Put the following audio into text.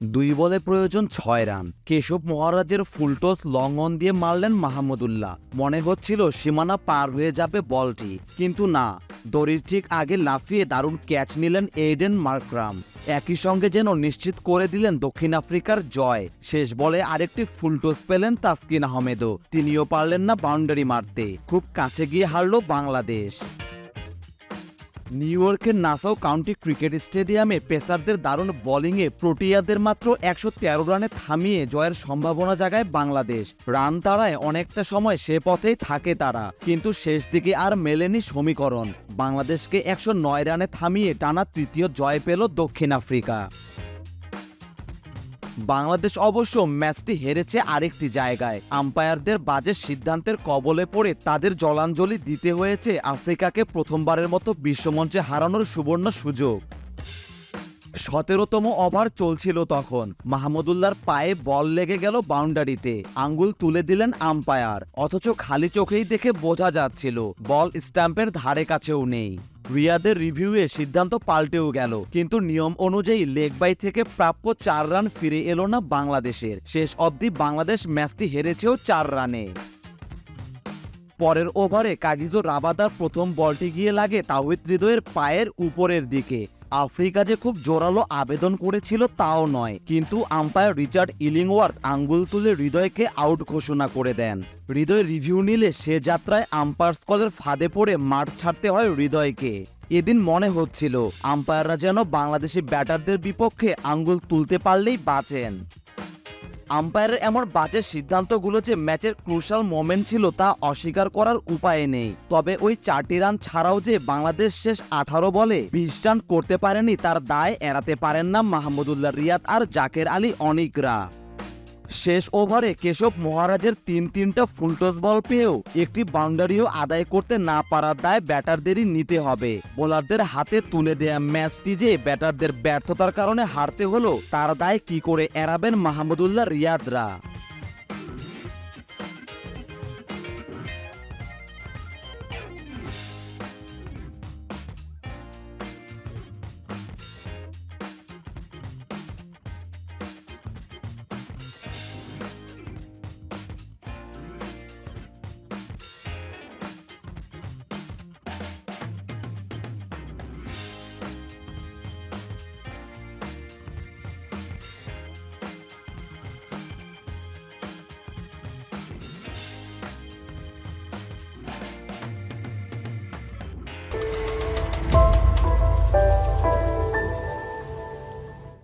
দুই বলে প্রয়োজন ছয় রান। কেশব মহারাজের ফুলটস লং অন দিয়ে মারলেন মাহমুদুল্লাহ মনে হচ্ছিল সীমানা পার হয়ে যাবে বলটি, কিন্তু না। দড়ির ঠিক আগে লাফিয়ে দারুণ ক্যাচ নিলেন এইডেন মার্করাম। একই সঙ্গে যেন নিশ্চিত করে দিলেন দক্ষিণ আফ্রিকার জয়। শেষ বলে আরেকটি ফুলটস পেলেন তাসকিন আহমেদও। তিনিও পারলেন না বাউন্ডারি মারতে। খুব কাছে গিয়ে হারল বাংলাদেশ। নিউ ইয়র্কের নাসাও কাউন্টি ক্রিকেট স্টেডিয়ামে পেসারদের দারুণ বোলিংয়ে প্রোটিয়াদের মাত্র একশো তেরো রানে থামিয়ে জয়ের সম্ভাবনা জাগায় বাংলাদেশ। রান তাড়ায় অনেকটা সময় সে পথেই থাকে তারা। কিন্তু শেষ দিকে আর মেলেনি সমীকরণ। বাংলাদেশকে একশো নয় রানে থামিয়ে টানা তৃতীয় জয় পেল দক্ষিণ আফ্রিকা। বাংলাদেশ অবশ্য ম্যাচটি হেরেছে আরেকটি জায়গায়। আম্পায়ারদের বাজে সিদ্ধান্তের কবলে পড়ে তাদের জলাঞ্জলি দিতে হয়েছে আফ্রিকাকে প্রথমবারের মতো বিশ্বমঞ্চে হারানোর সুবর্ণ সুযোগ। সতেরোতম ওভার চলছিল তখন। মাহমুদুল্লাহর পায়ে বল লেগে গেল বাউন্ডারিতে। আঙ্গুল তুলে দিলেন আম্পায়ার। অথচ খালি চোখেই দেখে বোঝা যাচ্ছিল, বল স্ট্যাম্পের ধারে কাছেও নেই। রিয়াদের রিভিউয়ে সিদ্ধান্ত পাল্টেও গেল। কিন্তু নিয়ম অনুযায়ী লেগ বাই থেকে প্রাপ্য চার রান ফিরে এলো না বাংলাদেশের। শেষ অবধি বাংলাদেশ ম্যাচটি হেরেছেও চার রানে। পরের ওভারে কাগিজো রাবাদার প্রথম বলটি গিয়ে লাগে তাওহিদ হৃদয়ের পায়ের উপরের দিকে। আফ্রিকা যে খুব জোরালো আবেদন করেছিল তাও নয়। কিন্তু আম্পায়ার রিচার্ড ইলিংওয়ার্থ আঙ্গুল তুলে হৃদয়কে আউট ঘোষণা করে দেন। হৃদয় রিভিউ নিলে সে যাত্রায় আম্পায়ার স্কলের ফাঁদে পড়ে মাঠ ছাড়তে হয় হৃদয়কে। এদিন মনে হচ্ছিল, আম্পায়াররা যেন বাংলাদেশি ব্যাটারদের বিপক্ষে আঙ্গুল তুলতে পারলেই বাঁচেন। আম্পায়ারের এমন বাজে সিদ্ধান্তগুলো যে ম্যাচের ক্রুশাল মোমেন্ট ছিল তা অস্বীকার করার উপায় নেই। তবে ওই চারটি রান ছাড়াও যে বাংলাদেশ শেষ আঠারো বলে বিশ রান করতে পারেনি, তার দায় এড়াতে পারেন না মাহমুদুল্লাহ রিয়াদ আর জাকের আলী অনিকরা। শেষ ওভারে কেশব মহারাজের তিন তিনটা ফুলটস বল পেয়েও একটি বাউন্ডারিও আদায় করতে না পারার দায় ব্যাটারদেরই নিতে হবে। বোলারদের হাতে তুলে দেয়া ম্যাচটি যে ব্যাটারদের ব্যর্থতার কারণে হারতে হলো, তার দায় কি করে এড়াবেন মাহমুদুল্লাহ রিয়াদরা?